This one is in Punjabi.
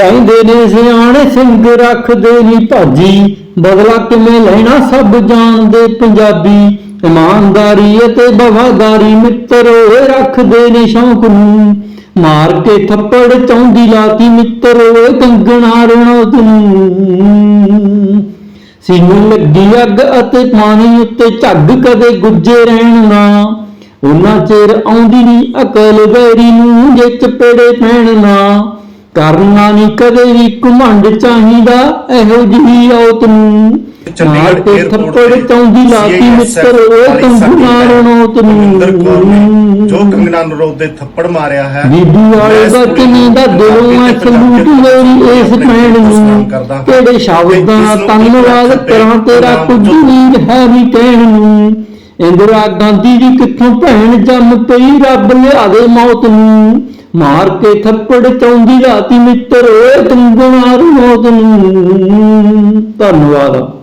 ਕਹਿੰਦੇ ਨੇ, ਸਿਆਣੇ ਸਿੰਘ ਰੱਖਦੇ ਨਹੀਂ ਭਾਜੀ। ਬਦਲਾ ਕਿਵੇਂ ਲੈਣਾ ਸਭ ਜਾਣਦੇ ਪੰਜਾਬੀ। ਇਮਾਨਦਾਰੀ ਅਤੇ ਵਫਾਦਾਰੀ ਮਿੱਤਰ ਓਏ ਰੱਖਦੇ ਨੇ ਸ਼ੌਂਕ ਨੂੰ। ਮਾਰ ਕੇ ਥੱਪੜ ਚੌਂਦੀ ਲਾਤੀ ਮਿੱਤਰ ਕੰਗਣਾ ਰਣੋ ਤੂੰ ਸੀਨੂੰ ਲੱਗੀ ਅੱਗ ਅਤੇ ਪਾਣੀ ਉੱਤੇ ਝੱਗ ਕਦੇ ਗੁੱਜੇ ਰਹਿਣ ਨਾ। ਉਹਨਾਂ ਚਿਰ ਆਉਂਦੀ ਨਹੀਂ ਅਕਲ ਵੈਰੀ ਨੂੰ ਜੇ ਚਪੇੜੇ ਪੈਣ ਨਾ। ਕਰਨਾ ਨਹੀਂ ਕਦੇ ਵੀ ਘਮੰਡ ਚਾਹੀਦਾ ਇਹੋ ਜਿਹੀ ਔਤ ਨੂੰ। ਮਾਰ ਕੇ ਥੱਪੜ ਚੌਂਦੀ ਲਾਤੀ ਮਿੱਤਰ ਓਏ ਕੰਗਣਾ ਰਣੋ ਅਮਰਿੰਦਰ ਕੌਰ ਨੇ ਜੋ ਤੂੰ ਕੰਗਨਾ ਨਰੋਦ ਦੇ ਥੱਪੜ ਮਾਰਿਆ ਹੈ। ਬੀਬੀ ਵਾਲੇ ਦਾ ਕਿੰਨੀ ਦਾ ਦਿਲੋਂ ਐ ਸਲੂਟ ਮੇਰੀ ਇਸ ਭੈਣ ਨੂੰ। ਕਿਹੜੇ ਸ਼ਬਦਾਂ ਨਾਲ ਧੰਨਵਾਦ ਕਰਾਂ ਤੇਰਾ ਕੁਝ ਨਹੀਂ ਹੈ ਵੀ ਕਹਿਣ ਨੂੰ। ਇੰਦਰਾ ਗਾਂਧੀ ਜੀ ਕਿੱਥੋਂ ਭੈਣ ਜੰਮ ਪਈ ਰੱਬ ਲਿਆਵੇ ਮੌਤ ਨੂੰ। ਮਾਰ ਕੇ ਥੱਪੜ ਚੌਂਦੀ ਰਾਤੀ ਮਿੱਤਰ ਓਏ ਕੰਗਣਾ ਮੌਤ ਨੂੰ ਧੰਨਵਾਦ।